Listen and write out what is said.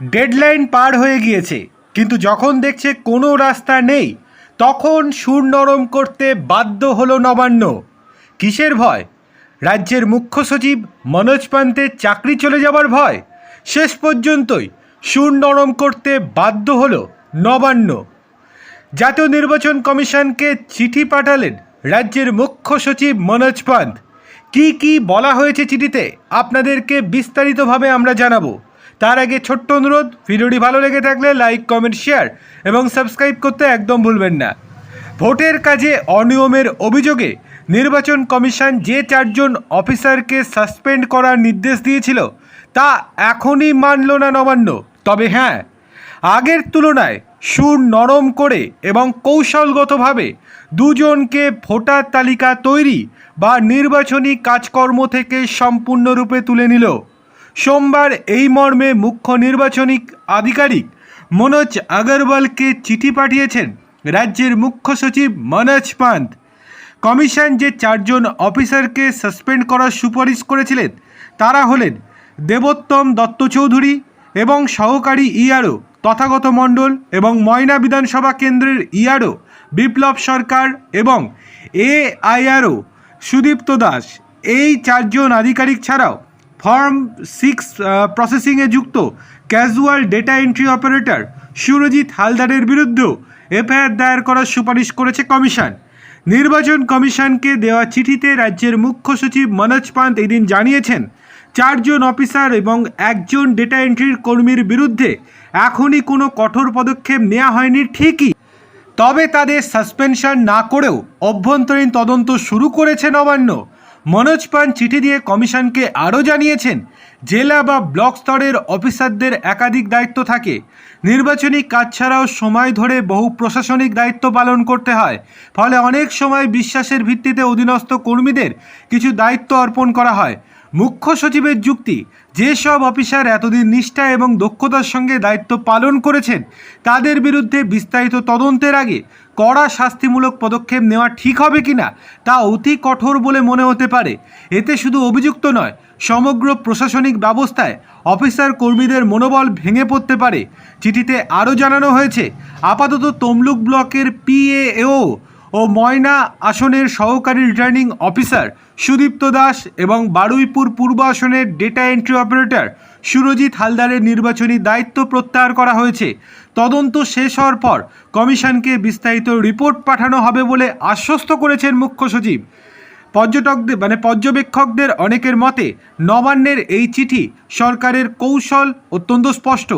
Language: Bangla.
ডেডলাইন পার হয়ে গিয়েছে। কিন্তু যখন দেখছে কোনো রাস্তা নেই, তখন সুর নরম করতে বাধ্য হলো নবান্ন। কিসের ভয়? রাজ্যের মুখ্য সচিব মনোজ পান্তের চাকরি চলে যাবার ভয়? শেষ পর্যন্তই সুর নরম করতে বাধ্য হলো নবান্ন। জাতীয় নির্বাচন কমিশনকে চিঠি পাঠালেন রাজ্যের মুখ্য সচিব মনোজ পান্ত। কি কি বলা হয়েছে চিঠিতে, আপনাদেরকে বিস্তারিতভাবে আমরা জানাব। তার আগে ছোট্ট অনুরোধ, ভিডিওটি ভালো লেগে থাকলে লাইক, কমেন্ট, শেয়ার এবং সাবস্ক্রাইব করতে একদম ভুলবেন না। ভোটের কাজে অনিয়মের অভিযোগে নির্বাচন কমিশন যে চারজন অফিসারকে সাসপেন্ড করার নির্দেশ দিয়েছিল, তা এখনই মানল না নবান্ন। তবে হ্যাঁ আগের তুলনায় সুর নরম করে এবং কৌশলগতভাবে দুজনকে ভোটার তালিকা তৈরি বা নির্বাচনী কাজকর্ম থেকে সম্পূর্ণরূপে তুলে নিল। সোমবার এই মর্মে মুখ্য নির্বাচনী আধিকারিক মনোজ আগরওয়ালকে চিঠি পাঠিয়েছেন রাজ্যের মুখ্য সচিব মনোজ পান্ত। কমিশন যে চারজন অফিসারকে সাসপেন্ড করার সুপারিশ করেছিলেন, তারা হলেন দেবোত্তম দত্ত চৌধুরী এবং সহকারী ইআরও তথাগত মণ্ডল এবং ময়না বিধানসভা কেন্দ্রের ইআরও বিপ্লব সরকার এবং এআইআরও সুদীপ্ত দাস। এই চারজন আধিকারিক ছাড়াও ফর্ম সিক্স প্রসেসিংয়ে যুক্ত casual data entry operator Surajit হালদারের বিরুদ্ধেও এফআইআর দায়ের করার সুপারিশ করেছে কমিশন। নির্বাচন কমিশনকে দেওয়া চিঠিতে রাজ্যের মুখ্য সচিব মনোজ পান্ত এদিন জানিয়েছেন, চারজন অফিসার এবং একজন ডেটা এন্ট্রির কর্মীর বিরুদ্ধে এখনই কোনো কঠোর পদক্ষেপ নেওয়া হয়নি ঠিকই। তবে তাদের সাসপেনশন না করেও অভ্যন্তরীণ তদন্ত শুরু করেছে নবান্ন। মনোজ পান চিঠি দিয়ে কমিশনকে আরও জানিয়েছেন, জেলা বা ব্লক স্তরের অফিসারদের একাধিক দায়িত্ব থাকে। নির্বাচনী কাজ ছাড়াও সময় ধরে বহু প্রশাসনিক দায়িত্ব পালন করতে হয়। ফলে অনেক সময় বিশ্বাসের ভিত্তিতে অধীনস্থ কর্মীদের কিছু দায়িত্ব অর্পণ করা হয়। মুখ্য সচিবের যুক্তি যেসব অফিসার এতদিন নিষ্ঠা এবং দক্ষতার সঙ্গে দায়িত্ব পালন করেছেন, তাদের বিরুদ্ধে বিস্তারিত তদন্তের আগে কড়া শাস্তিমূলক পদক্ষেপ নেওয়া ঠিক হবে কিনা তা অতি কঠোর বলে মনে হতে পারে। এতে শুধু অভিযুক্ত নয়, সমগ্র প্রশাসনিক ব্যবস্থায় অফিসার কর্মীদের মনোবল ভেঙে পড়তে পারে। চিঠিতে আরও জানানো হয়েছে, আপাতত তমলুক ব্লকের পিএও ও ময়না আসনের সহকারী রিটার্নিং অফিসার সুদীপ্ত দাস এবং বারুইপুর পূর্ব আসনের ডেটা এন্ট্রি অপারেটর সুরজিৎ হালদারের নির্বাচনী দায়িত্ব প্রত্যাহার করা হয়েছে। তদন্ত শেষ হওয়ার পর কমিশনকে বিস্তারিত রিপোর্ট পাঠানো হবে বলে আশ্বস্ত করেছেন মুখ্য সচিব। পর্যটকদের মানে পর্যবেক্ষকদের অনেকের মতে নবান্নের এই চিঠি সরকারের কৌশল অত্যন্ত স্পষ্ট।